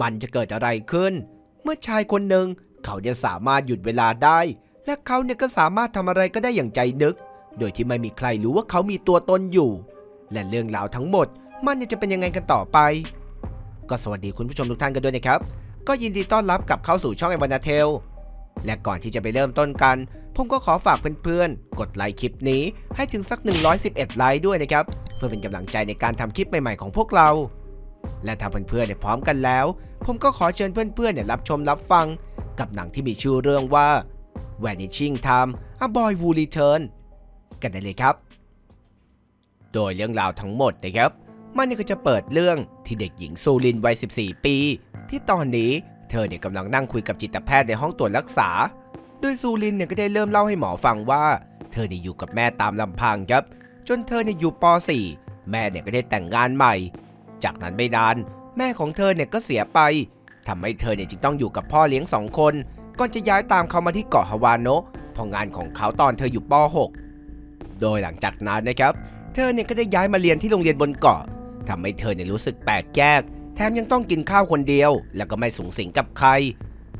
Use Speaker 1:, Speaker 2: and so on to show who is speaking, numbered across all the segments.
Speaker 1: มันจะเกิดอะไรขึ้น เมื่อชายคนหนึ่งเขาจะสามารถหยุดเวลาได้ และเขาเนี่ยก็สามารถทำอะไรก็ได้อย่างใจนึก โดยที่ไม่มีใครรู้ว่าเขามีตัวตนอยู่ และเรื่องราวทั้งหมด มันจะเป็นยังไงกันต่อไป ก็สวัสดีคุณผู้ชมทุกท่านกันด้วยนะครับ ก็ยินดีต้อนรับกลับเข้าสู่ช่องไอวันนาเทลและก่อนที่จะไปเริ่มต้นกัน ผมก็ขอฝากเพื่อนๆ กดไลค์คลิปนี้ให้ถึงสัก 111 ไลค์ด้วยนะครับ เพื่อเป็นกำลังใจในการทำคลิปใหม่ๆของพวกเรา และถ้าเพื่อนๆเนี่ยพร้อมกันแล้ว ผมก็ขอเชิญเพื่อนๆเนี่ยรับชมรับฟัง กับหนังที่มีชื่อเรื่องว่า Vanishing Time A Boy Who Return กันได้เลยครับ โดยเรื่องราวทั้งหมดนะครับ มันก็จะเปิดเรื่องที่เด็กหญิงซูลินวัย 14 ปี ที่ตอนนี้เธอเนี่ยกำลังนั่งคุยกับจิตแพทย์ในห้องตรวจรักษา โดยซูลินเนี่ยก็ได้เริ่มเล่าให้หมอฟังว่า เธอเนี่ยอยู่กับแม่ตามลำพังครับ จนเธอเนี่ยอยู่ป .4 แม่เนี่ยก็ได้แต่งงานใหม่ จากนั้นไม่นานแม่ของเธอเนี่ยก็เสียไปทำให้เธอเนี่ยจึงต้องอยู่กับพ่อเลี้ยงสองคนก่อนจะย้ายตามเขามาที่เกาะฮาวาโนะเพองานของเขาตอนเธออยู่ป .6 โดยหลังจากนั้นนะครับ เธอเนี่ยก็ได้ย้ายมาเรียนที่โรงเรียนบนเกาะทำให้เธอเนี่ยรู้สึกแปลกแยก แถมยังต้องกินข้าวคนเดียว แล้วก็ไม่สูงสิงกับใคร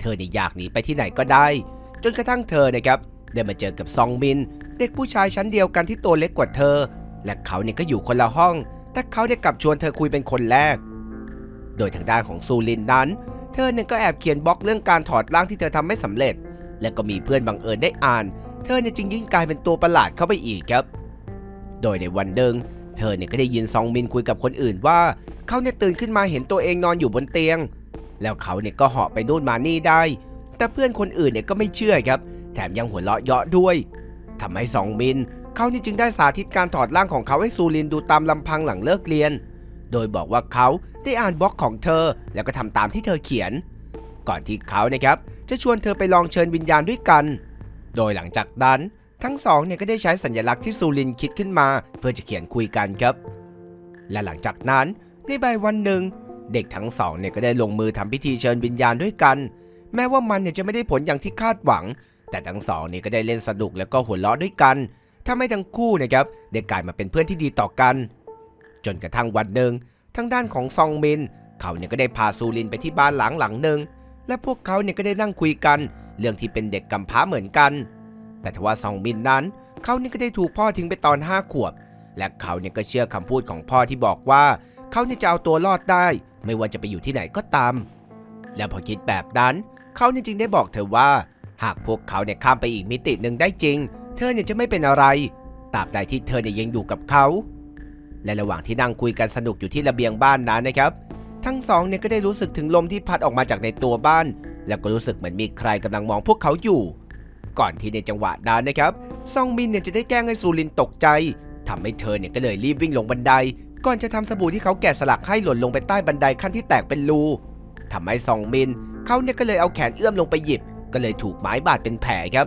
Speaker 1: เธอเนี่ยอยากหนีไปที่ไหนก็ได้ จนกระทั่งเธอนะครับได้มาเจอกับซองมิน เด็กผู้ชายชั้นเดียวกันที่ตัวเล็กกว่าเธอ และเขาเนี่ยก็อยู่คนละห้อง แต่เขาได้กลับชวนเธอคุยเป็นคนแรก โดยทางด้านของซูลินนั้น เธอเนี่ยก็แอบเขียนบล็อกเรื่องการถอดร่างที่เธอทำไม่สำเร็จ และก็มีเพื่อนบังเอิญได้อ่าน เธอเนี่ยจึงยิ่งกลายเป็นตัวประหลาดเข้าไปอีกครับ โดยในวันหนึ่งเธอเนี่ยก็ได้ยินซองมินคุยกับคนอื่นว่า เขาเนี่ยตื่นขึ้นมาเห็นตัวเองนอนอยู่บนเตียง แล้วเขาเนี่ยก็เหาะไปนู่นมานี่ได้ แต่เพื่อนคนอื่นเนี่ยก็ไม่เชื่อครับ แถมยังหัวเราะเยาะด้วยทำให้ซองมิน เขานี่จึงได้สาธิตการถอดร่างของเขาให้ซูลินดูตามลำพังหลังเลิกเรียน โดยบอกว่าเขาได้อ่านบล็อกของเธอ แล้วก็ทำตามที่เธอเขียน ก่อนที่เขานะครับจะชวนเธอไปลองเชิญวิญญาณด้วยกัน โดยหลังจากนั้นทั้งสองเนี่ยก็ได้ใช้สัญลักษณ์ที่ซูลินคิดขึ้นมา เพื่อจะเขียนคุยกันครับ และหลังจากนั้นในบ่ายวันหนึ่ง เด็กทั้งสองเนี่ยก็ได้ลงมือทำพิธีเชิญวิญญาณด้วยกัน แม้ว่ามันเนี่ยจะไม่ได้ผลอย่างที่คาดหวัง แต่ทั้งสองเนี่ยก็ได้เล่นสนุกแล้วก็หัวเราะด้วยกัน ทำให้ทั้งคู่นะครับได้กลายมาเป็นเพื่อนที่ดีต่อกัน จนกระทั่งวันหนึ่งทางด้านของซองมิน เขาเนี่ยก็ได้พาซูลินไปที่บ้านหลังหลังหนึ่งและพวกเขาเนี่ยก็ได้นั่งคุยกัน เรื่องที่เป็นเด็กกำพร้าเหมือนกัน แต่ทว่าซองมินนั้น เขาเนี่ยก็ได้ถูกพ่อทิ้งไปตอนห้าขวบ และเขาเนี่ยก็เชื่อคำพูดของพ่อที่บอกว่า เขาเนี่ยจะเอาตัวรอดได้ ไม่ว่าจะไปอยู่ที่ไหนก็ตาม และพอคิดแบบนั้น เขาเนี่ยจึงได้บอกเธอว่า หากพวกเขาเนี่ยข้ามไปอีกมิติหนึ่งได้จริง เธอเนี่ยจะไม่เป็นอะไรตราบใดที่เธอเนี่ยยังอยู่กับเขา และระหว่างที่นั่งคุยกันสนุกอยู่ที่ระเบียงบ้านนั้นนะครับ ทั้งสองเนี่ยก็ได้รู้สึกถึงลมที่พัดออกมาจากในตัวบ้าน แล้วก็รู้สึกเหมือนมีใครกำลังมองพวกเขาอยู่ ก่อนที่ในจังหวะนั้นนะครับซองมินเนี่ยจะได้แกล้งให้ซูลินตกใจทำให้เธอเนี่ยก็เลยรีบวิ่งลงบันได ก่อนจะทำสบู่ที่เขาแกะสลักให้หล่นลงไปใต้บันไดขั้นที่แตกเป็นรูทำให้ซองมินเขาเนี่ยก็เลยเอาแขนเอื้อมลงไปหยิบ ก็เลยถูกไม้บาดเป็นแผลครับ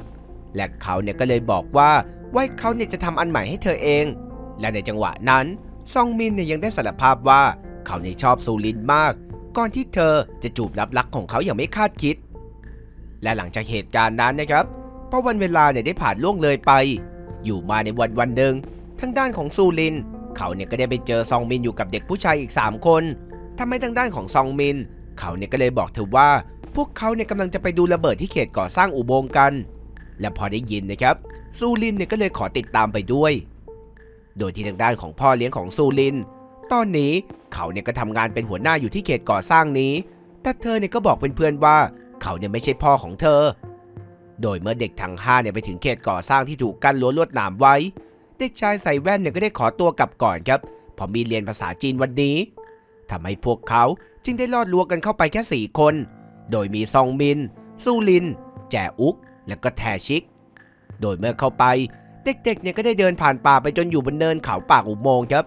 Speaker 1: และเขาเนี่ยก็เลยบอกว่าว่าเขาเนี่ยจะทำอันใหม่ให้เธอเอง และในจังหวะนั้นซองมินเนี่ยยังได้สารภาพว่าเขาเนี่ยชอบซูลินมาก ก่อนที่เธอจะจูบรับรักของเขาอย่างไม่คาดคิด และหลังจากเหตุการณ์นั้นนะครับเพราะวันเวลาเนี่ยได้ผ่านล่วงเลยไป อยู่มาในวันวันหนึ่งทางด้านของซูลิน เขาเนี่ยก็ได้ไปเจอซองมินอยู่กับเด็กผู้ชายอีก 3 คนทำให้ทางด้านของซองมิน เขาเนี่ยก็เลยบอกเธอว่า พวกเขาเนี่ยกำลังจะไปดูระเบิดที่เขตก่อสร้างอุโมงค์กัน และพอได้ยินนะครับ ซูลินเนี่ยก็เลยขอติดตามไปด้วย โดยที่ทางด้านของพ่อเลี้ยงของซูลิน ตอนนี้เขาเนี่ยก็ทำงานเป็นหัวหน้าอยู่ที่เขตก่อสร้างนี้ แต่เธอเนี่ยก็บอกเพื่อนๆว่า เขาเนี่ยไม่ใช่พ่อของเธอ โดยเมื่อเด็กทั้งห้าเนี่ยไปถึงเขตก่อสร้างที่ถูกกั้นรั้วลวดหนามไว้ เด็กชายใส่แว่นเนี่ยก็ได้ขอตัวกลับก่อนครับพอมีเรียนภาษาจีนวันนี้ทำให้พวกเขาจึงได้ลอดรัวกันเข้าไปแค่สี่คน โดยมีซองมิน ซูลิน แจอุก และก็แทชิก โดยเมื่อเข้าไป เด็กๆเนี่ยก็ได้เดินผ่านป่าไปจนอยู่บนเนินเขาปากอุโมงค์ครับ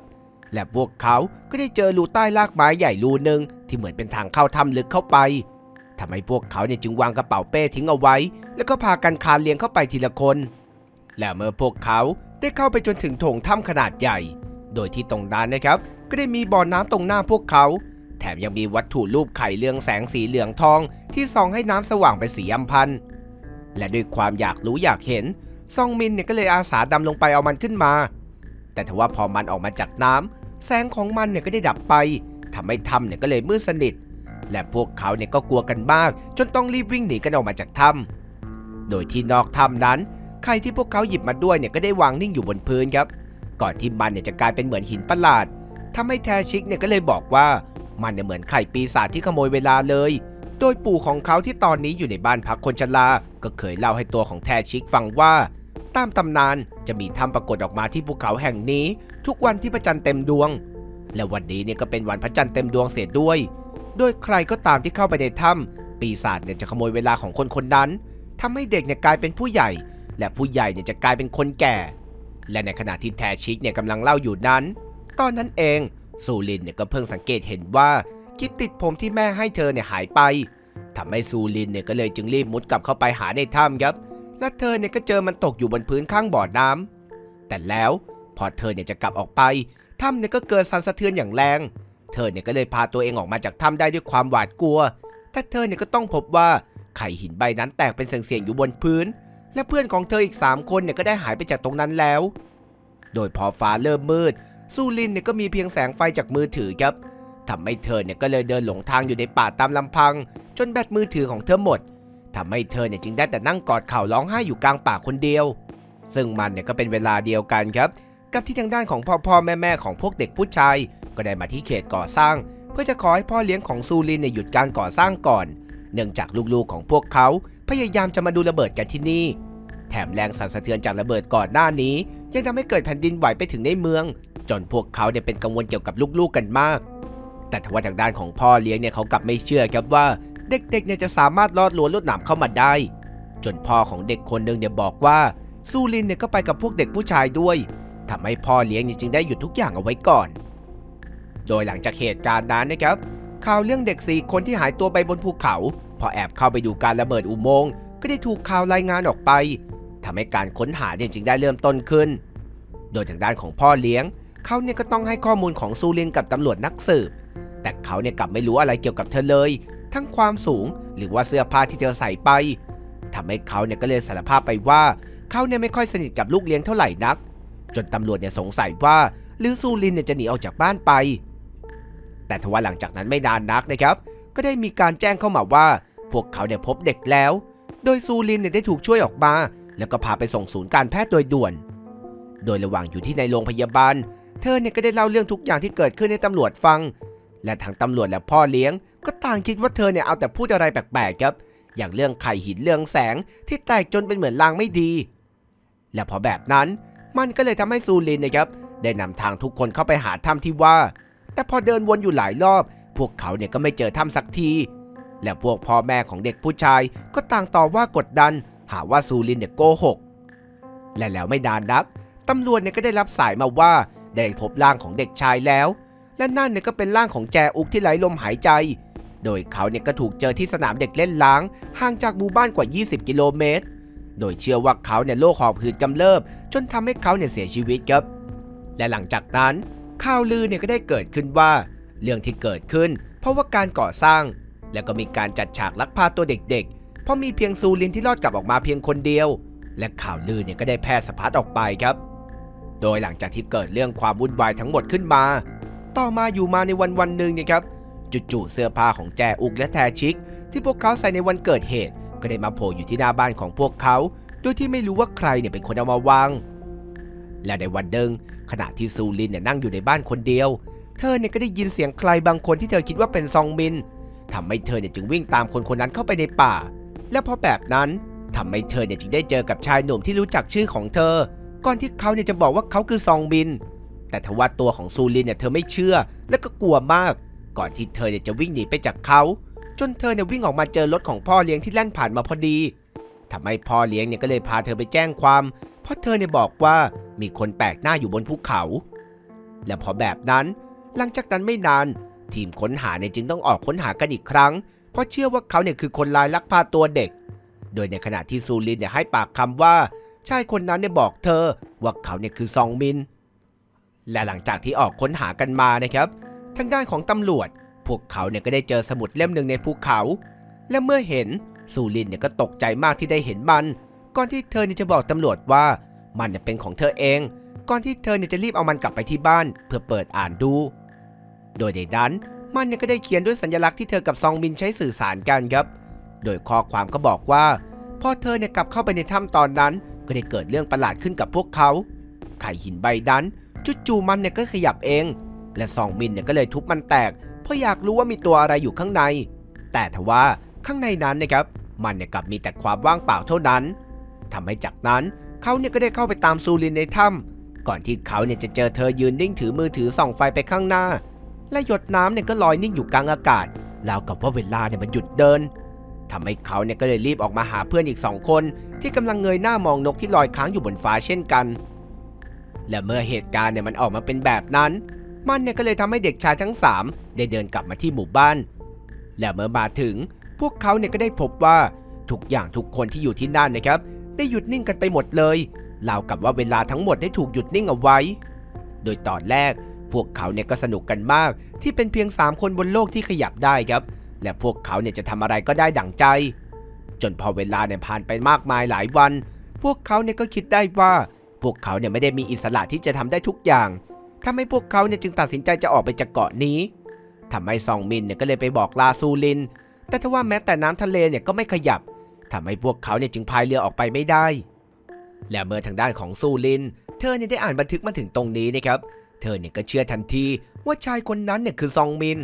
Speaker 1: และพวกเขาก็ได้เจอรูใต้รากไม้ใหญ่รูหนึ่งที่เหมือนเป็นทางเข้าถ้ำลึกเข้าไปทำให้พวกเขาเนี่ยจึงวางกระเป๋าเป้ทิ้งเอาไว้ แล้วก็พากันคานเลียงเข้าไปทีละคน และเมื่อพวกเขาได้เข้าไปจนถึงโถงถ้ำขนาดใหญ่ โดยที่ตรงนั้นนะครับ ก็ได้มีบ่อน้ำตรงหน้าพวกเขา แถมยังมีวัตถุรูปไข่เรืองแสงสีเหลืองทอง ที่ส่องให้น้ำสว่างเป็นสีอัมพันธ์ และด้วยความอยากรู้อยากเห็น ซองมินเนี่ยก็เลยอาสาดำลงไปเอามันขึ้นมา แต่ทว่าพอมันออกมาจากน้ำแสงของมันเนี่ยก็ได้ดับไปทำให้ถ้ำเนี่ยก็เลยมืดสนิท และพวกเขาเนี่ยก็กลัวกันมาก จนต้องรีบวิ่งหนีกันออกมาจากถ้ำโดยที่นอกถ้ำนั้นไข่ที่พวกเขาหยิบมาด้วยเนี่ยก็ได้วางนิ่งอยู่บนพื้นครับ ก่อนที่มันเนี่ยจะกลายเป็นเหมือนหินประหลาดทำให้แทชิกเนี่ยก็เลยบอกว่ามันเนี่ยเหมือนไข่ปีศาจที่ขโมยเวลาเลย โดยปู่ของเขาที่ตอนนี้อยู่ในบ้านพักคนชราก็เคยเล่าให้ตัวของแทชิกฟังว่า ตามตำนานจะมีถ้ำปรากฏออกมาที่ภูเขาแห่งนี้ ทุกวันที่พระจันทร์เต็มดวง และวันนี้เนี่ยก็เป็นวันพระจันทร์เต็มดวงเสียด้วย โดยใครก็ตามที่เข้าไปในถ้ำปีศาจเนี่ยจะขโมยเวลาของคนคนนั้นทำให้เด็กเนี่ยกลายเป็นผู้ใหญ่ และผู้ใหญ่เนี่ยจะกลายเป็นคนแก่ และในขณะที่แทชิกเนี่ยกำลังเล่าอยู่นั้น ตอนนั้นเองซูลินเนี่ยก็เพิ่งสังเกตเห็นว่า กิ๊บติดผมที่แม่ให้เธอเนี่ยหายไปทำให้ซูลินเนี่ยก็เลยจึงรีบมุดกลับเข้าไปหาในถ้ำครับ และเธอเนี่ยก็เจอมันตกอยู่บนพื้นข้างบ่อน้ำแต่แล้วพอเธอเนี่ยจะกลับออกไปถ้ำเนี่ยก็เกิดสั่นสะเทือนอย่างแรง เธอเนี่ยก็เลยพาตัวเองออกมาจากถ้ำได้ด้วยความหวาดกลัว แต่เธอเนี่ยก็ต้องพบว่าไข่หินใบนั้นแตกเป็นเสียงๆอยู่บนพื้น และเพื่อนของเธออีก 3 คนเนี่ยก็ได้หายไปจากตรงนั้นแล้ว โดยพอฟ้าเริ่มมืด ซูลินเนี่ยก็มีเพียงแสงไฟจากมือถือครับ ทำให้เธอเนี่ยก็เลยเดินหลงทางอยู่ในป่าตามลำพัง จนแบตมือถือของเธอหมดทำให้เธอเนี่ยจึงได้แต่นั่งกอดเข่าร้องไห้อยู่กลางป่าคนเดียว ซึ่งมันเนี่ยก็เป็นเวลาเดียวกันครับ กับที่ทางด้านของพ่อพ่อแม่แม่ของพวกเด็กผู้ชาย ก็ได้มาที่เขตก่อสร้าง เพื่อจะขอให้พ่อเลี้ยงของซูลินเนี่ยหยุดการก่อสร้างก่อน เนื่องจากลูกๆของพวกเขาพยายามจะมาดูระเบิดกันที่นี่ แถมแรงสั่นสะเทือนจากระเบิดก่อนหน้านี้ ยังทำให้เกิดแผ่นดินไหวไปถึงในเมือง จนพวกเขาเนี่ยเป็นกังวลเกี่ยวกับลูกๆกันมาก แต่ทว่าทางด้านของพ่อเลี้ยงเนี่ยเขากลับไม่เชื่อครับว่าเด็กๆเนี่ยจะสามารถลอดรั้วลวดหนามเข้ามาได้ จนพ่อของเด็กคนหนึ่งเนี่ยบอกว่าซูลินเนี่ยก็ไปกับพวกเด็กผู้ชายด้วยทำให้พ่อเลี้ยงจึงได้หยุดทุกอย่างเอาไว้ก่อน โดยหลังจากเหตุการณ์นั้นนะครับข่าวเรื่องเด็กสี่คนที่หายตัวไปบนภูเขา พอแอบเข้าไปดูการระเบิดอุโมงค์ก็ได้ถูกข่าวรายงานออกไปทำให้การค้นหาเนี่ยจึงได้เริ่มต้นขึ้น โดยทางด้านของพ่อเลี้ยงเขาเนี่ยก็ต้องให้ข้อมูลของซูลินกับตำรวจนักสืบ แต่เขาเนี่ยกลับไม่รู้อะไรเกี่ยวกับเธอเลย ทั้งความสูงหรือว่าเสื้อผ้าที่เธอใส่ไปทำให้เขาเนี่ยก็เลยสารภาพไปว่าเขาเนี่ยไม่ค่อยสนิทกับลูกเลี้ยงเท่าไหร่นัก จนตำรวจเนี่ยสงสัยว่าหรือซูลินเนี่ยจะหนีออกจากบ้านไป แต่ทว่าหลังจากนั้นไม่นานนักนะครับ ก็ได้มีการแจ้งเข้ามาว่า พวกเขาเนี่ยพบเด็กแล้ว โดยซูลินเนี่ยได้ถูกช่วยออกมา แล้วก็พาไปส่งศูนย์การแพทย์โดยด่วน โดยระหว่างอยู่ที่ในโรงพยาบาล เธอเนี่ยก็ได้เล่าเรื่องทุกอย่างที่เกิดขึ้นให้ตำรวจฟัง และทั้งตำรวจและพ่อเลี้ยง ก็ต่างคิดว่าเธอเนี่ยเอาแต่พูดอะไรแปลกๆครับ อย่างเรื่องไข่หินเรื่องแสงที่แตกจนเป็นเหมือนลางไม่ดี และพอแบบนั้นมันก็เลยทำให้ซูลินนะครับได้นำทางทุกคนเข้าไปหาถ้ำที่ว่า แต่พอเดินวนอยู่หลายรอบ พวกเขาเนี่ยก็ไม่เจอถ้ำสักที และพวกพ่อแม่ของเด็กผู้ชายก็ต่างต่อว่ากดดัน หาว่าซูลินเนี่ยโกหก และแล้วไม่นานนักตำรวจเนี่ยก็ได้รับสายมาว่าได้พบร่างของเด็กชายแล้ว และนั่นเนี่ยก็เป็นร่างของแจอุกที่ไร้ลมหายใจ โดยเขาเนี่ยก็ถูกเจอที่สนามเด็กเล่นล้าง ห่างจากหมู่บ้านกว่า 20 กิโลเมตร โดยเชื่อว่าเขาเนี่ยโรคหอบหืดกำเริบ จนทำให้เขาเนี่ยเสียชีวิตครับ และหลังจากนั้นข่าวลือเนี่ยก็ได้เกิดขึ้นว่า เรื่องที่เกิดขึ้น เพราะว่าการก่อสร้าง แล้วก็มีการจัดฉากลักพาตัวเด็ก ๆ เพราะมีเพียงซูลินที่รอดกลับออกมาเพียงคนเดียว และข่าวลือเนี่ยก็ได้แพร่สะพัดออกไปครับ โดยหลังจากที่เกิดเรื่องความวุ่นวายทั้งหมดขึ้นมา ต่อมาอยู่มาในวันวันหนึ่งเนะครับจู่ๆเสื้อผ้าของแจอุกและแทชิก ที่พวกเขาใส่ในวันเกิดเหตุ ก็ได้มาโผล่อยู่ที่หน้าบ้านของพวกเขา โดยที่ไม่รู้ว่าใครเนี่ยเป็นคนเอามาวาง และในวันหนึ่งขณะที่ซูลินเนี่ยนั่งอยู่ในบ้านคนเดียว เธอเนี่ยก็ได้ยินเสียงใครบางคนที่เธอคิดว่าเป็นซองมินทำให้เธอเนี่ยจึงวิ่งตามคนคนนั้นเข้าไปในป่า และพอแบบนั้นทำให้เธอเนี่ยจึงได้เจอกับชายหนุ่มที่รู้จักชื่อของเธอ ก่อนที่เขาเนี่ยจะบอกว่าเขาคือซองมิน แต่ทว่าตัวของซูลินเนี่ยเธอไม่เชื่อ และก็กลัวมาก ก่อนที่เธอเนี่ยจะวิ่งหนีไปจากเขา จนเธอเนี่ยวิ่งออกมาเจอรถของพ่อเลี้ยงที่แล่นผ่านมาพอดีทำให้พ่อเลี้ยงเนี่ยก็เลยพาเธอไปแจ้งความ เพราะเธอเนี่ยบอกว่ามีคนแปลกหน้าอยู่บนภูเขา และพอแบบนั้น หลังจากนั้นไม่นาน ทีมค้นหาเนี่ยจึงต้องออกค้นหากันอีกครั้ง เพราะเชื่อว่าเขาเนี่ยคือคนลายลักพาตัวเด็ก โดยในขณะที่ซูลินเนี่ยให้ปากคำว่าชายคนนั้นเนี่ยบอกเธอว่าเขาเนี่ยคือซองมิน และหลังจากที่ออกค้นหากันมานะครับ ทางด้านของตำรวจ พวกเขาเนี่ยก็ได้เจอสมุดเล่มหนึ่งในภูเขา และเมื่อเห็นซูลินเนี่ยก็ตกใจมากที่ได้เห็นมัน ก่อนที่เธอเนี่ยจะบอกตำรวจว่ามันเนี่ยเป็นของเธอเอง ก่อนที่เธอเนี่ยจะรีบเอามันกลับไปที่บ้าน เพื่อเปิดอ่านดู โดยในนั้นมันเนี่ยก็ได้เขียนด้วยสัญลักษณ์ที่เธอกับซองมินใช้สื่อสารกันครับ โดยข้อความก็บอกว่าพอเธอเนี่ยกลับเข้าไปในถ้ำตอนนั้น ก็ได้เกิดเรื่องประหลาดขึ้นกับพวกเขา ไข่หินใบนั้น จู่ๆมันเนี่ยก็ขยับเอง และซองมินเนี่ยก็เลยทุบมันแตก เพราะอยากรู้ว่ามีตัวอะไรอยู่ข้างใน แต่ทว่าข้างในนั้นนะครับ มันเนี่ยกลับมีแต่ความว่างเปล่าเท่านั้นทำให้จากนั้นเขาเนี่ยก็ได้เข้าไปตามซูรินในถ้ำก่อนที่เขาเนี่ยจะเจอเธอยืนนิ่งถือมือถือส่องไฟไปข้างหน้า และหยดน้ำเนี่ยก็ลอยนิ่งอยู่กลางอากาศราวกับว่าเวลาเนี่ยมันหยุดเดินทำให้เขาเนี่ยก็เลยรีบออกมาหาเพื่อนอีกสองคน ที่กำลังเงยหน้ามองนกที่ลอยค้างอยู่บนฟ้าเช่นกัน และเมื่อเหตุการณ์เนี่ยมันออกมาเป็นแบบนั้น มันเนี่ยก็เลยทำให้เด็กชายทั้งสามได้เดินกลับมาที่หมู่บ้าน และเมื่อมาถึง พวกเขาเนี่ยก็ได้พบว่าทุกอย่างทุกคนที่อยู่ที่นั่นนะครับ ได้หยุดนิ่งกันไปหมดเลยราวกับว่าเวลาทั้งหมดได้ถูกหยุดนิ่งเอาไว้ โดยตอนแรก พวกเขาเนี่ยก็สนุกกันมาก ที่เป็นเพียง 3 คนบนโลกที่ขยับได้ครับ และพวกเขาเนี่ยจะทำอะไรก็ได้ดั่งใจ จนพอเวลาเนี่ยผ่านไปมากมายหลายวัน พวกเขาเนี่ยก็คิดได้ว่า พวกเขาเนี่ยไม่ได้มีอิสระที่จะทำได้ทุกอย่างทำให้พวกเขาเนี่ยจึงตัดสินใจจะออกไปจากเกาะนี้ทำให้ซองมินเนี่ยก็เลยไปบอกลาซูลิน แต่ทว่าแม้แต่น้ำทะเลเนี่ยก็ไม่ขยับทำให้พวกเขาเนี่ยจึงพายเรือออกไปไม่ได้ และเมื่อทางด้านของซูลิน เธอเนี่ยได้อ่านบันทึกมาถึงตรงนี้นะครับ เธอเนี่ยก็เชื่อทันทีว่าชายคนนั้นเนี่ยคือซองมิน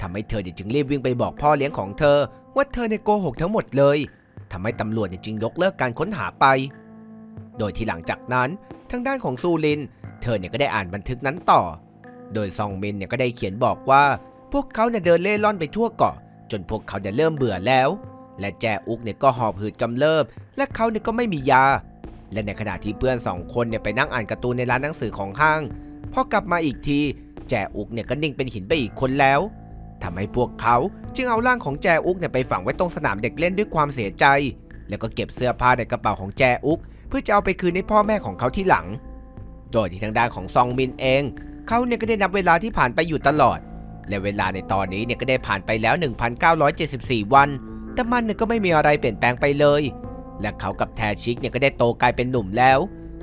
Speaker 1: ทำให้เธอเนี่ยจึงรีบวิ่งไปบอกพ่อเลี้ยงของเธอ ว่าเธอเนี่ยโกหกทั้งหมดเลยทำให้ตำรวจเนี่ยจึงยกเลิกการค้นหาไป โดยที่หลังจากนั้นทางด้านของซูลิน เธอเนี่ยก็ได้อ่านบันทึกนั้นต่อ โดยซองมินเนี่ยก็ได้เขียนบอกว่า พวกเขาเนี่ยเดินเล่ร่อนไปทั่วเกาะ จนพวกเขาเนี่ยเริ่มเบื่อแล้ว และแจอุกเนี่ยก็หอบหืดกำเริบ และเขาเนี่ยก็ไม่มียา และในขณะที่เพื่อนสองคนเนี่ยไปนั่งอ่านการ์ตูนในร้านหนังสือของห้างพอกลับมาอีกที แจอุกเนี่ยก็นิ่งเป็นหินไปอีกคนแล้วทำให้พวกเขาจึงเอาร่างของแจอุกเนี่ยไปฝังไว้ตรงสนามเด็กเล่นด้วยความเสียใจ แล้วก็เก็บเสื้อผ้าในกระเป๋าของแจอุก เพื่อจะเอาไปคืนให้พ่อแม่ของเขาที่หลัง โดยที่ทางด้านของซองมินเอง เขาเนี่ยก็ได้นับเวลาที่ผ่านไปอยู่ตลอด และเวลาในตอนนี้เนี่ยก็ได้ผ่านไปแล้ว 1,974 วัน แต่มันเนี่ยก็ไม่มีอะไรเปลี่ยนแปลงไปเลย และเขากับแทชิกเนี่ยก็ได้โตกลายเป็นหนุ่มแล้ว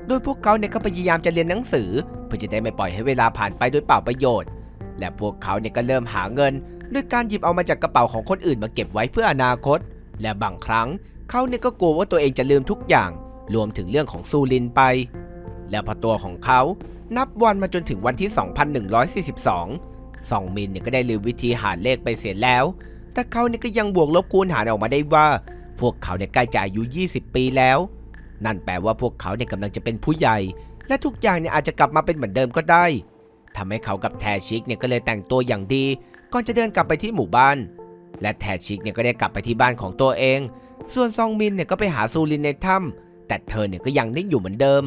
Speaker 1: โดยพวกเขาเนี่ยก็พยายามจะเรียนหนังสือ เพื่อจะได้ไม่ปล่อยให้เวลาผ่านไปโดยเปล่าประโยชน์ และพวกเขาเนี่ยก็เริ่มหาเงินด้วยการหยิบเอามาจากกระเป๋าของคนอื่นมาเก็บไว้เพื่ออนาคต และบางครั้งเขาเนี่ยก็กลัวว่าตัวเองจะลืมทุกอย่าง รวมถึงเรื่องของซูลินไป และพอตัวของเขานับวันมาจนถึงวันที่ 2142ซองมินเนี่ยก็ได้ลืมวิธีหารเลขไปเสียแล้ว แต่เขาเนี่ยก็ยังบวกลบคูณหารออกมาได้ว่า พวกเขาเนี่ยใกล้จะอายุ 20 ปีแล้ว นั่นแปลว่าพวกเขาเนี่ยกำลังจะเป็นผู้ใหญ่ และทุกอย่างเนี่ยอาจจะกลับมาเป็นเหมือนเดิมก็ได้ทำให้เขากับแทชิกเนี่ยก็เลยแต่งตัวอย่างดี ก่อนจะเดินกลับไปที่หมู่บ้าน และแทชิกเนี่ยก็ได้กลับไปที่บ้านของตัวเอง ส่วนซองมินเนี่ยก็ไปหาซูลินในถ้ำ แต่เธอเนี่ยก็ยังนิ่งอยู่เหมือนเดิม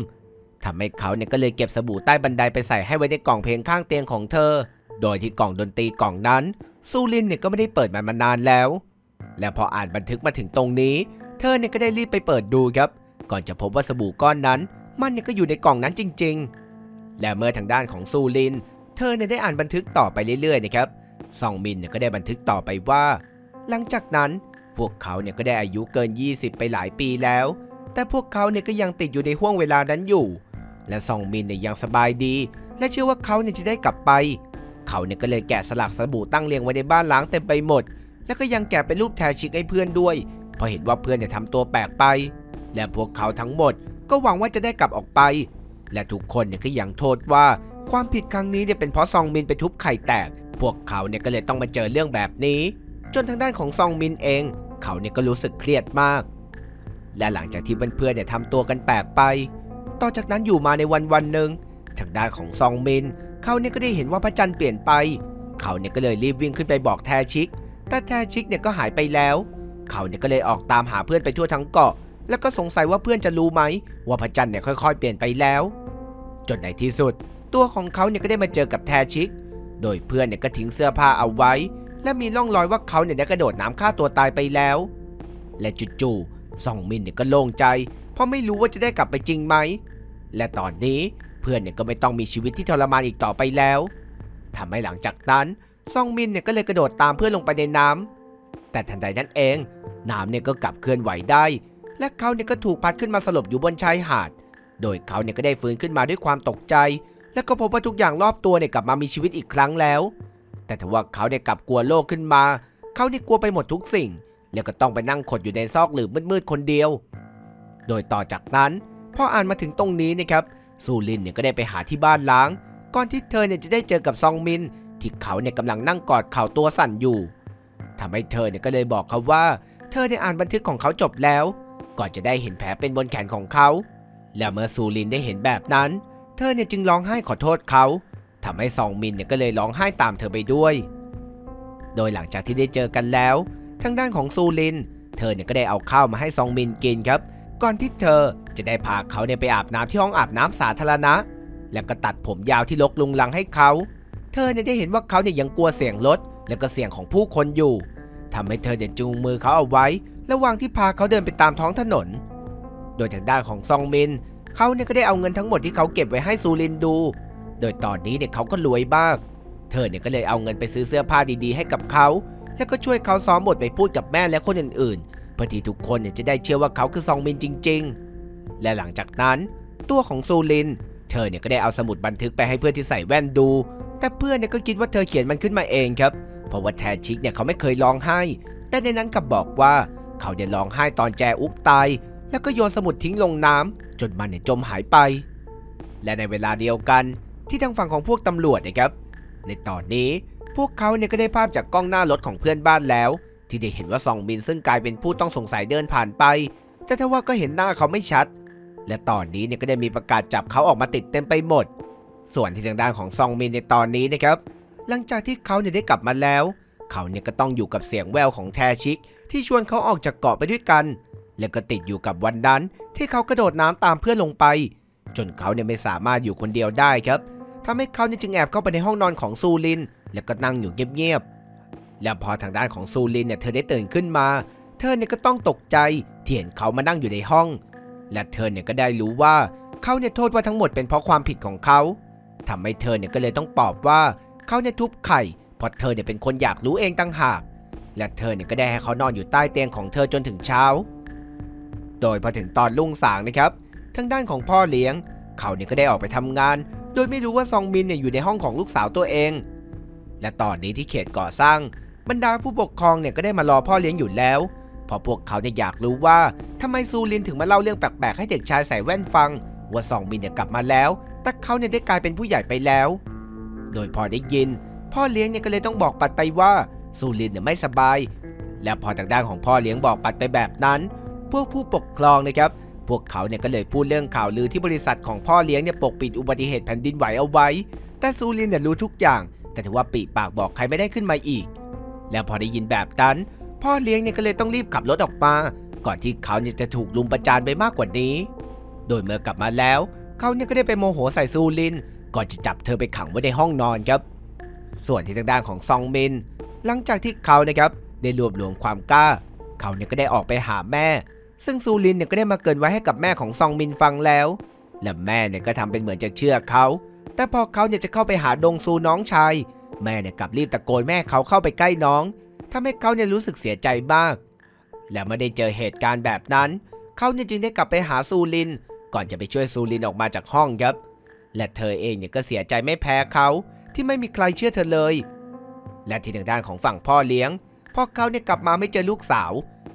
Speaker 1: ทำให้เขาเนี่ยก็เลยเก็บสบู่ใต้บันไดไปใส่ให้ไว้ในกล่องเพลงข้างเตียงของเธอ โดยที่กล่องดนตรีกล่องนั้น ซูลินเนี่ยก็ไม่ได้เปิดมันมานานแล้ว และพออ่านบันทึกมาถึงตรงนี้ เธอเนี่ยก็ได้รีบไปเปิดดูครับ ก่อนจะพบว่าสบู่ก้อนนั้น มันเนี่ยก็อยู่ในกล่องนั้นจริง ๆ และเมื่อทางด้านของซูลิน เธอเนี่ยได้อ่านบันทึกต่อไปเรื่อยๆนะครับซองมินเนี่ยก็ได้บันทึกต่อไปว่า หลังจากนั้นพวกเขาเนี่ยก็ได้อายุเกิน 20 ไปหลายปีแล้ว แต่พวกเขาเนี่ยก็ยังติดอยู่ในห่วงเวลานั้นอยู่ และซองมินเนี่ยยังสบายดี และเชื่อว่าเขาเนี่ยจะได้กลับไป เขาเนี่ยก็เลยแกะสลักสบู่ตั้งเรียงไว้ในบ้านล้างเต็มไปหมด แล้วก็ยังแกะเป็นรูปแทชิกให้เพื่อนด้วยเพราะเห็นว่าเพื่อนเนี่ยทำตัวแปลกไป และพวกเขาทั้งหมดก็หวังว่าจะได้กลับออกไป และทุกคนเนี่ยก็ยังโทษว่าความผิดครั้งนี้เนี่ยเป็นเพราะซองมินไปทุบไข่แตก พวกเขาเนี่ยก็เลยต้องมาเจอเรื่องแบบนี้ จนทางด้านของซองมินเอง เขาเนี่ยก็รู้สึกเครียดมาก และหลังจากที่เพื่อนๆเนี่ยทำตัวกันแปลกไป ต่อจากนั้นอยู่มาในวันวันหนึ่งทางด้านของซองมินเขาเนี่ยก็ได้เห็นว่าพระจันทร์เปลี่ยนไป เขาเนี่ยก็เลยรีบวิ่งขึ้นไปบอกแทชิก แต่แทชิกเนี่ยก็หายไปแล้ว เขาเนี่ยก็เลยออกตามหาเพื่อนไปทั่วทั้งเกาะ แล้วก็สงสัยว่าเพื่อนจะรู้ไหม ว่าพระจันทร์เนี่ยค่อยๆ เปลี่ยนไปแล้ว จนในที่สุด ตัวของเขาเนี่ยก็ได้มาเจอกับแทชิก โดยเพื่อนเนี่ยก็ทิ้งเสื้อผ้าเอาไว้ และมีร่องรอยว่าเขาเนี่ยได้กระโดดน้ำฆ่าตัวตายไปแล้ว และจู่ๆ ซองมินเนี่ยก็โล่งใจ เพราะไม่รู้ว่าจะได้กลับไปจริงไหม และตอนนี้เพื่อนเนี่ยก็ไม่ต้องมีชีวิตที่ทรมานอีกต่อไปแล้วทำให้หลังจากนั้นซองมินเนี่ยก็เลยกระโดดตามเพื่อนลงไปในน้ำแต่ทันใดนั้นเองน้ำเนี่ยก็กลับเคลื่อนไหวได้ และเขาเนี่ยก็ถูกพัดขึ้นมาสลบอยู่บนชายหาด โดยเขาเนี่ยก็ได้ฟื้นขึ้นมาด้วยความตกใจ และก็พบว่าทุกอย่างรอบตัวเนี่ยกลับมามีชีวิตอีกครั้งแล้ว แต่ถ้าว่าเขาได้กลับกลัวโลกขึ้นมา เขานี่กลัวไปหมดทุกสิ่ง แล้วก็ต้องไปนั่งขดอยู่ในซอกหลืบมืดๆคนเดียว โดยต่อจากนั้นพออ่านมาถึงตรงนี้นะครับซูลินเนี่ยก็ได้ไปหาที่บ้านล้าง ก่อนที่เธอเนี่ยจะได้เจอกับซองมิน ที่เขาเนี่ยกำลังนั่งกอดเข่าตัวสั่นอยู่ทำให้เธอเนี่ยก็เลยบอกเขาว่า เธอได้อ่านบันทึกของเขาจบแล้ว ก่อนจะได้เห็นแผลเป็นบนแขนของเขา และเมื่อซูลินได้เห็นแบบนั้น เธอเนี่ยจึงร้องไห้ขอโทษเขาทำให้ซองมินเนี่ยก็เลยร้องไห้ตามเธอไปด้วย โดยหลังจากที่ได้เจอกันแล้ว ทางด้านของซูลิน เธอเนี่ยก็ได้เอาข้าวมาให้ซองมินกินครับ ก่อนที่เธอจะได้พาเขาเนี่ยไปอาบน้ำที่ห้องอาบน้ำสาธารณะ แล้วก็ตัดผมยาวที่ลกลุงลังให้เขา เธอเนี่ยได้เห็นว่าเขาเนี่ยยังกลัวเสียงรถแล้วก็เสียงของผู้คนอยู่ทำให้เธอเนี่ยจูงมือเขาเอาไว้ ระหว่างที่พาเขาเดินไปตามท้องถนน โดยทางด้านของซองมิน เขาเนี่ยก็ได้เอาเงินทั้งหมดที่เขาเก็บไว้ให้ซูลินดู โดยตอนนี้เนี่ยเขาก็รวยมาก เธอเนี่ยก็เลยเอาเงินไปซื้อเสื้อผ้าดีๆ ให้กับเขา แล้วก็ช่วยเขาซ้อมบทไปพูดกับแม่และคนอื่นๆเพื่อที่ทุกคนเนี่ยจะได้เชื่อว่าเขาคือซองมินจริง ๆ และหลังจากนั้น ตัวของซูลิน เธอเนี่ยก็ได้เอาสมุดบันทึกไปให้เพื่อนที่ใส่แว่นดู แต่เพื่อนเนี่ยก็คิดว่าเธอเขียนมันขึ้นมาเองครับ เพราะว่าแทชิกเนี่ยเขาไม่เคยร้องไห้ แต่ในนั้นกลับบอกว่าเขาเนี่ยร้องไห้ตอนแจอุกตาย แล้วก็โยนสมุดทิ้งลงน้ำจนมันเนี่ยจมหายไป และในเวลาเดียวกันที่ทางฝั่งของพวกตำรวจนะครับ ในตอนนี้ พวกเขาเนี่ยก็ได้ภาพจากกล้องหน้ารถของเพื่อนบ้านแล้ว ที่ได้เห็นว่าซองมินซึ่งกลายเป็นผู้ต้องสงสัยเดินผ่านไป แต่ถ้าว่าก็เห็นหน้าเขาไม่ชัด และตอนนี้เนี่ยก็ได้มีประกาศจับเขาออกมาติดเต็มไปหมด ส่วนที่ทางด้านของซองมินในตอนนี้นะครับ หลังจากที่เขาเนี่ยได้กลับมาแล้ว เขาเนี่ยก็ต้องอยู่กับเสียงแววของแทชิก ที่ชวนเขาออกจากเกาะไปด้วยกัน และก็ติดอยู่กับวันนั้น ที่เขากระโดดน้ำตามเพื่อนลงไป จนเขาเนี่ยไม่สามารถอยู่คนเดียวได้ครับ ทำให้เขาเนี่ยจึงแอบเข้าไปในห้องนอนของซูลิน แล้วก็นั่งอยู่เงียบๆ แล้วพอทางด้านของซูลินเนี่ยเธอได้ตื่นขึ้นมา เธอเนี่ยก็ต้องตกใจที่เห็นเขามานั่งอยู่ในห้อง และเธอเนี่ยก็ได้รู้ว่าเขาเนี่ยโทษว่าทั้งหมดเป็นเพราะความผิดของเขาทำให้เธอเนี่ยก็เลยต้องปอบว่าเขาเนี่ยทุบไข่เพราะเธอเนี่ยเป็นคนอยากรู้เองตั้งหาก และเธอเนี่ยก็ได้ให้เขานอนอยู่ใต้เตียงของเธอจนถึงเช้า โดยพอถึงตอนรุ่งสางนะครับ ทางด้านของพ่อเลี้ยง เขาเนี่ยก็ได้ออกไปทำงาน โดยไม่รู้ว่าซองมินเนี่ยอยู่ในห้องของลูกสาวตัวเอง และตอนนี้ที่เขตก่อสร้าง บรรดาผู้ปกครองเนี่ยก็ได้มารอพ่อเลี้ยงอยู่แล้วเพราะพวกเขาเนี่ยอยากรู้ว่าทำไมซูลินถึงมาเล่าเรื่องแปลกๆให้เด็กชายใส่แว่นฟัง ว่าซองมินเนี่ยกลับมาแล้ว แต่เขาเนี่ยได้กลายเป็นผู้ใหญ่ไปแล้ว โดยพอได้ยิน พ่อเลี้ยงเนี่ยก็เลยต้องบอกปัดไปว่าซูลินเนี่ยไม่สบาย และพอทางด้านของพ่อเลี้ยงบอกปัดไปแบบนั้น พวกผู้ปกครองนะครับ พวกเขาเนี่ยก็เลยพูดเรื่องข่าวลือที่บริษัทของพ่อเลี้ยงเนี่ยปกปิดอุบัติเหตุแผ่นดินไหวเอาไว้ แต่ซูลินเนี่ยรู้ทุกอย่าง แต่ถือว่าปีปากบอกใครไม่ได้ขึ้นมาอีก แล้วพอได้ยินแบบนั้น พ่อเลี้ยงเนี่ยก็เลยต้องรีบขับรถออกมา ก่อนที่เขาเนี่ยจะถูกลุมประจานไปมากกว่านี้ โดยเมื่อกลับมาแล้ว เขาเนี่ยก็ได้ไปโมโหใส่ซูลิน ก่อนจะจับเธอไปขังไว้ในห้องนอนครับ ส่วนที่ทางด้านของซองมิน หลังจากที่เขานะครับได้รวบรวมความกล้า เขาเนี่ยก็ได้ออกไปหาแม่ ซึ่งซูลินเนี่ยก็ได้มาเกินไว้ให้กับแม่ของซองมินฟังแล้ว และแม่เนี่ยก็ทำเป็นเหมือนจะเชื่อเขา แต่พอเขาเนี่ยจะเข้าไปหาดงซูน้องชาย แม่เนี่ยกลับรีบตะโกนแม่เขาเข้าไปใกล้น้องทำให้เขาเนี่ยรู้สึกเสียใจมาก และเมื่อได้เจอเหตุการณ์แบบนั้น เขาเนี่ยจึงได้กลับไปหาซูลิน ก่อนจะไปช่วยซูลินออกมาจากห้องครับ และเธอเองเนี่ยก็เสียใจไม่แพ้เขาที่ไม่มีใครเชื่อเธอเลย และที่ทางด้านของฝั่งพ่อเลี้ยงพอเขาเนี่ยกลับมาไม่เจอลูกสาว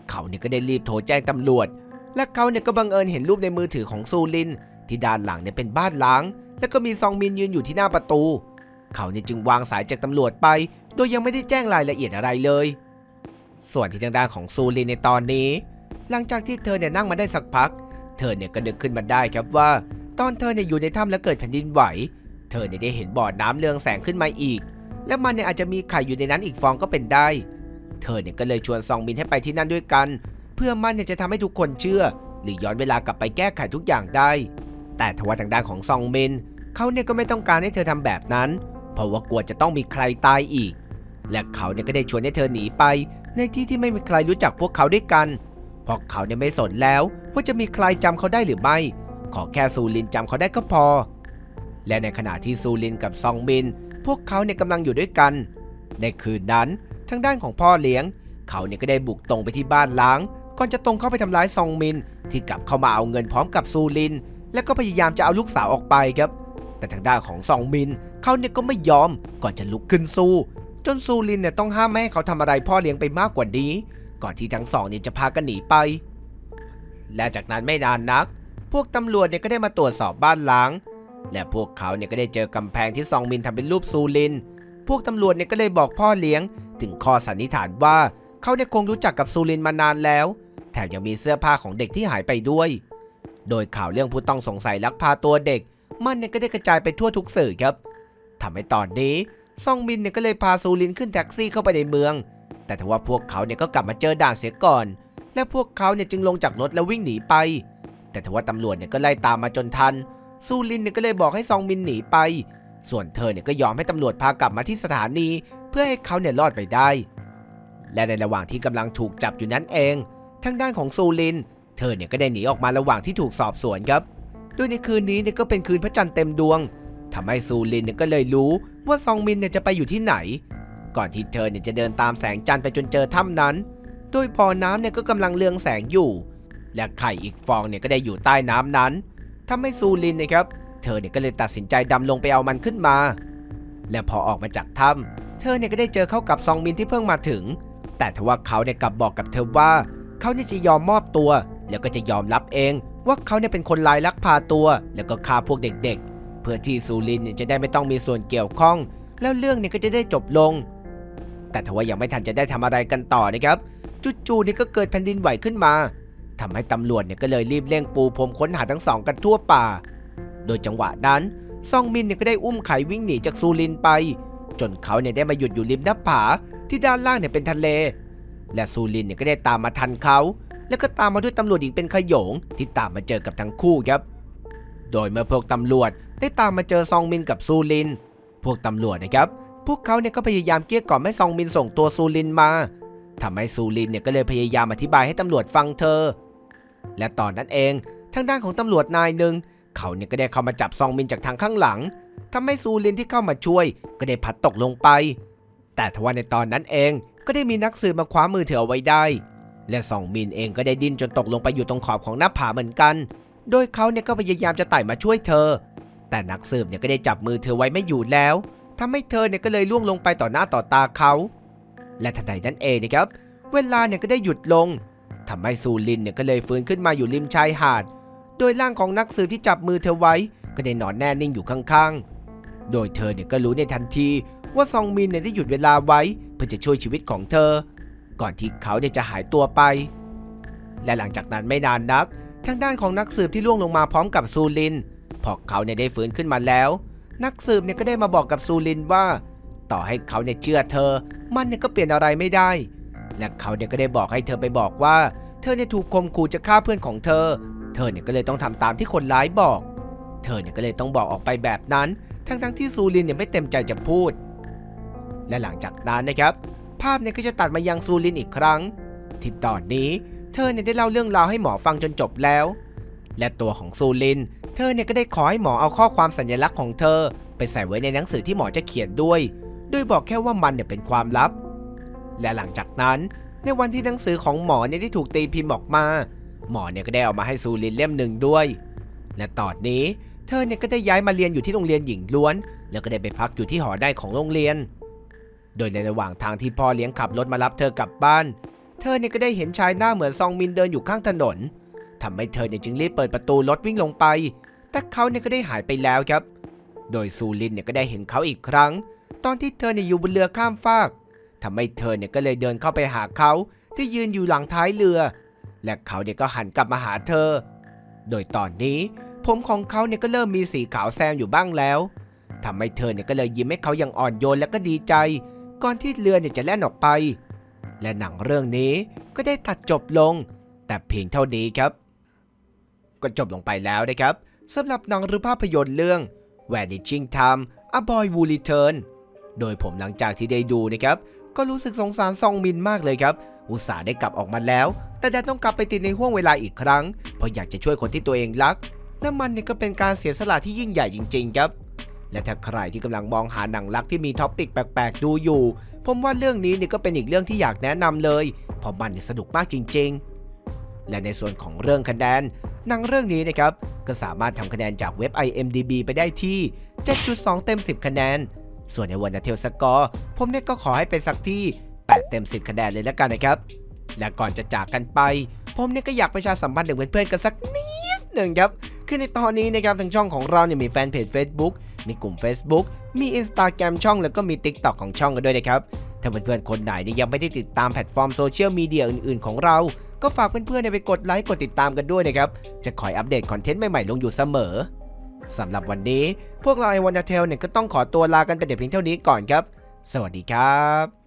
Speaker 1: เขาเนี่ยก็ได้รีบโทรแจ้งตำรวจ และเขาเนี่ยก็บังเอิญเห็นรูปในมือถือของซูลิน ที่ด้านหลังเนี่ยเป็นบ้านล้าง แล้วก็มีซองมินยืนอยู่ที่หน้าประตู เขาเนี่ยจึงวางสายจากตำรวจไป โดยยังไม่ได้แจ้งรายละเอียดอะไรเลย ส่วนที่ทางด้านของซูลินในตอนนี้ หลังจากที่เธอเนี่ยนั่งมาได้สักพัก เธอเนี่ยก็นึกขึ้นมาได้ครับว่า ตอนเธอเนี่ยอยู่ในถ้ำแล้วเกิดแผ่นดินไหว เธอเนี่ยได้เห็นบ่อน้ำเรืองแสงขึ้นมาอีก และมันเนี่ยอาจจะมีไข่อยู่ในนั้นอีกฟองก็เป็นได้ เธอเนี่ยก็เลยชวนซองมินให้ไปที่นั่นด้วยกัน เพื่อมันเนี่ยจะทำให้ทุกคนเชื่อ หรือย้อนเวลากลับไปแก้ไขทุกอย่างได้ แต่ทว่าทางด้านของซองมินเขาเนี่ยก็ไม่ต้องการให้เธอทำแบบนั้น เพราะว่ากลัวจะต้องมีใครตายอีก และเขาเนี่ยก็ได้ชวนให้เธอหนีไป ในที่ที่ไม่มีใครรู้จักพวกเขาด้วยกันเพราะเขาเนี่ยไม่สนแล้วว่าจะมีใครจำเขาได้หรือไม่ ขอแค่ซูลินจำเขาได้ก็พอ และในขณะที่ซูลินกับซองมินพวกเขาเนี่ยกำลังอยู่ด้วยกัน ในคืนนั้น ทางด้านของพ่อเลี้ยง เขาเนี่ยก็ได้บุกตรงไปที่บ้านล้าง ก่อนจะตรงเข้าไปทำร้ายซองมิน ที่กลับเข้ามาเอาเงินพร้อมกับซูลิน และก็พยายามจะเอาลูกสาวออกไปครับ แต่ทางด้านของซองมิน เขาเนี่ยก็ไม่ยอม ก่อนจะลุกขึ้นสู้ จนซูลินเนี่ยต้องห้ามไม่ให้เขาทำอะไรพ่อเลี้ยงไปมากกว่านี้ ก่อนที่ทั้งสองเนี่ยจะพากันหนีไป และจากนั้นไม่นานนัก พวกตำรวจเนี่ยก็ได้มาตรวจสอบบ้านล้าง และพวกเขาเนี่ยก็ได้เจอกำแพงที่ซองมินทำเป็นรูปซูลินพวกตำรวจเนี่ยก็เลยบอกพ่อเลี้ยง ถึงข้อสันนิษฐานว่าเขาเนี่ยคงรู้จักกับซูลินมานานแล้ว แถมยังมีเสื้อผ้าของเด็กที่หายไปด้วย โดยข่าวเรื่องผู้ต้องสงสัยลักพาตัวเด็ก มันเนี่ยก็ได้กระจายไปทั่วทุกสื่อครับทำให้ตอนนี้ซองมินเนี่ยก็เลยพาซูลินขึ้นแท็กซี่เข้าไปในเมือง แต่ทว่าพวกเขาเนี่ยก็กลับมาเจอด่านเสียก่อน และพวกเขาเนี่ยจึงลงจากรถแล้ววิ่งหนีไป แต่ทว่าตำรวจเนี่ยก็ไล่ตามมาจนทัน ซูลินเนี่ยก็เลยบอกให้ซองมินหนีไป ส่วนเธอเนี่ยก็ยอมให้ตำรวจพากลับมาที่สถานี เพื่อให้เขาเนี่ยรอดไปได้ และในระหว่างที่กำลังถูกจับอยู่นั้นเอง ทางด้านของซูลิน เธอเนี่ยก็ได้หนีออกมาระหว่างที่ถูกสอบสวนครับโดยในคืนนี้เนี่ยก็เป็นคืนพระจันทร์เต็มดวงทำให้ซูลินเนี่ยก็เลยรู้ว่าซองมินเนี่ยจะไปอยู่ที่ไหน ก่อนที่เธอเนี่ยจะเดินตามแสงจันทร์ไปจนเจอถ้ำนั้น โดยบ่อน้ำเนี่ยก็กำลังเลืองแสงอยู่ และไข่อีกฟองเนี่ยก็ได้อยู่ใต้น้ำนั้นทำให้ซูลินนะครับ เธอเนี่ยก็เลยตัดสินใจดำลงไปเอามันขึ้นมา และพอออกมาจากถ้ำเธอเนี่ยก็ได้เจอเข้ากับซองมินที่เพิ่งมาถึง แต่ทว่าเขาเนี่ยกลับบอกกับเธอว่าเขาเนี่ยจะยอมมอบตัว แล้วก็จะยอมรับเอง ว่าเขาเนี่ยเป็นคนลายลักพาตัว แล้วก็ฆ่าพวกเด็กๆ เพื่อที่ซูลินเนี่ยจะได้ไม่ต้องมีส่วนเกี่ยวข้อง แล้วเรื่องเนี่ยก็จะได้จบลง แต่ทว่ายังไม่ทันจะได้ทำอะไรกันต่อนะครับจู่ๆนี่ก็เกิดแผ่นดินไหวขึ้นมาทำให้ตำรวจเนี่ยก็เลยรีบเร่งปูพรมค้นหาทั้งสองกันทั่วป่า โดยจังหวะนั้น ซองมินเนี่ยก็ได้อุ้มไขวิ่งหนีจากซูลินไป จนเขาเนี่ยได้มาหยุดอยู่ริมหน้าผาที่ด้านล่างเนี่ยเป็นทะเล และซูลินเนี่ยก็ได้ตามมาทันเขา แล้วก็ตามมาด้วยตำรวจอีกเป็นขยงที่ตามมาเจอกับทั้งคู่ครับ โดยเมื่อพวกตำรวจได้ตามมาเจอซองมินกับซูลิน พวกตำรวจนะครับ พวกเขาเนี่ยก็พยายามเกลี้ยกล่อมให้ซองมินส่งตัวซูลินมาทำให้ซูลินเนี่ยก็เลยพยายามอธิบายให้ตำรวจฟังเธอ และตอนนั้นเองทางด้านของตำรวจนายหนึ่ง เขาเนี่ยก็ได้เข้ามาจับซองมินจากทางข้างหลังทำให้ซูลินที่เข้ามาช่วย ก็ได้พัดตกลงไป แต่ทว่าในตอนนั้นเองก็ได้มีนักสืบมาคว้ามือเธอเอาไว้ได้ และซองมินเองก็ได้ดิ้นจนตกลงไปอยู่ตรงขอบของหน้าผาเหมือนกัน โดยเขาเนี่ยก็พยายามจะไต่มาช่วยเธอ แต่นักสืบเนี่ยก็ได้จับมือเธอไว้ไม่อยู่แล้วทำให้เธอเนี่ยก็เลยล่วงลงไปต่อหน้าต่อตาเขา และทันใดนั้นเองนะครับ เวลาเนี่ยก็ได้หยุดลงทำให้ซูลินเนี่ยก็เลยฟื้นขึ้นมาอยู่ริมชายหาด โดยร่างของนักสืบที่จับมือเธอไว้ ก็ได้นอนแน่นิ่งอยู่ข้างๆ โดยเธอเนี่ยก็รู้ในทันทีว่าซองมินเนี่ยได้หยุดเวลาไว้ เพื่อจะช่วยชีวิตของเธอ ก่อนที่เขาเนี่ยจะหายตัวไป และหลังจากนั้นไม่นานนัก ทางด้านของนักสืบที่ล่วงลงมาพร้อมกับซูลิน พอเขาเนี่ยได้ฟื้นขึ้นมาแล้ว นักสืบเนี่ยก็ได้มาบอกกับซูลินว่า ต่อให้เขาเนี่ยเชื่อเธอ มันเนี่ยก็เปลี่ยนอะไรไม่ได้ และเขาเนี่ยก็ได้บอกให้เธอไปบอกว่า เธอเนี่ยถูกคมขู่จะฆ่าเพื่อนของเธอ เธอเนี่ยก็เลยต้องทำตามที่คนร้ายบอก เธอเนี่ยก็เลยต้องบอกออกไปแบบนั้น ทั้งๆที่ซูลินเนี่ยไม่เต็มใจจะพูด และหลังจากนั้นนะครับ ภาพเนี่ยก็จะตัดมายังซูลินอีกครั้ง ที่ตอนนี้เธอเนี่ยได้เล่าเรื่องราวให้หมอฟังจนจบแล้ว และตัวของซูลิน เธอเนี่ยก็ได้ขอให้หมอเอาข้อความสัญลักษณ์ของเธอ ไปใส่ไว้ในหนังสือที่หมอจะเขียนด้วย โดยบอกแค่ว่ามันเนี่ยเป็นความลับ และหลังจากนั้น ในวันที่หนังสือของหมอเนี่ยได้ถูกตีพิมพ์ออกมา หมอเนี่ยก็ได้เอามาให้ซูลินเล่มหนึ่งด้วย และตอนนี้เธอเนี่ยก็ได้ย้ายมาเรียนอยู่ที่โรงเรียนหญิงล้วน แล้วก็ได้ไปพักอยู่ที่หอได้ของโรงเรียน โดยในระหว่างทางที่พ่อเลี้ยงขับรถมารับเธอกลับบ้าน เธอเนี่ยก็ได้เห็นชายหน้าเหมือนซองมินเดินอยู่ข้างถนนทำให้เธอเนี่ยจึงรีบเปิดประตูรถวิ่งลงไป แต่เขาเนี่ยก็ได้หายไปแล้วครับ โดยซูลินเนี่ยก็ได้เห็นเขาอีกครั้ง ตอนที่เธอเนี่ยอยู่บนเรือข้ามฟากทำให้เธอเนี่ยก็เลยเดินเข้าไปหาเขาที่ยืนอยู่หลังท้ายเรือ และเขาเนี่ยก็หันกลับมาหาเธอ โดยตอนนี้ ผมของเขาเนี่ยก็เริ่มมีสีขาวแซมอยู่บ้างแล้วทำให้เธอเนี่ยก็เลยยิ้มให้เขาอย่างอ่อนโยนและก็ดีใจ ก่อนที่เรือเนี่ยจะแล่นออกไป และหนังเรื่องนี้ก็ได้ตัดจบลง แต่เพียงเท่านี้ครับ ก็จบลงไปแล้วนะครับสำหรับหนังหรือภาพยนตร์เรื่อง Vanishing Time A Boy Who Return โดยผมหลังจากที่ได้ดูนะครับ ก็รู้สึกสงสารซองมินมากเลยครับ อุตส่าห์ได้กลับออกมาแล้ว แต่ดันต้องกลับไปติดในห่วงเวลาอีกครั้ง เพราะอยากจะช่วยคนที่ตัวเองรักและมันเนี่ยก็เป็นการเสียสละที่ยิ่งใหญ่จริง ๆ ครับ และถ้าใครที่กำลังมองหาหนังรักที่มีท็อปิกแปลกๆ ดูอยู่ ผมว่าเรื่องนี้เนี่ยก็เป็นอีกเรื่องที่อยากแนะนำเลยเพราะมันเนี่ยสนุกมากจริง ๆ และในส่วนของเรื่องคะแนนหนังเรื่องนี้นะครับก็สามารถทำคะแนนจากเว็บ IMDB ไปได้ที่ 7.2 เต็ม 10 คะแนน ส่วนในวันเทลสกอร์ ผมเนี่ยก็ขอให้เป็นสักที่ 8 เต็ม 10 คะแนนเลยแล้วกันนะครับ และก่อนจะจากกันไป ผมเนี่ยก็อยากประชาสัมพันธ์ถึงเพื่อนๆกันสักนิดหนึ่งครับคือในตอนนี้นะครับทางช่องของเราเนี่ยมีแฟนเพจ Facebook มีกลุ่ม Facebook มี Instagram ช่องแล้วก็มี TikTok ของช่องกันด้วยนะครับถ้าเพื่อนๆคนไหนเนี่ยยังไม่ได้ติดตามแพลตฟอร์มโซเชียลมีเดียอื่นๆ ของเรา ก็ฝากเพื่อนๆไปกดไลค์กดติดตามกันด้วยนะครับ จะคอยอัปเดตคอนเทนต์ใหม่ๆลงอยู่เสมอสำหรับวันนี้ พวกเราไอวันเทลเนี่ยก็ต้องขอตัวลากันไปแต่เพียงเท่านี้ก่อนครับ สวัสดีครับ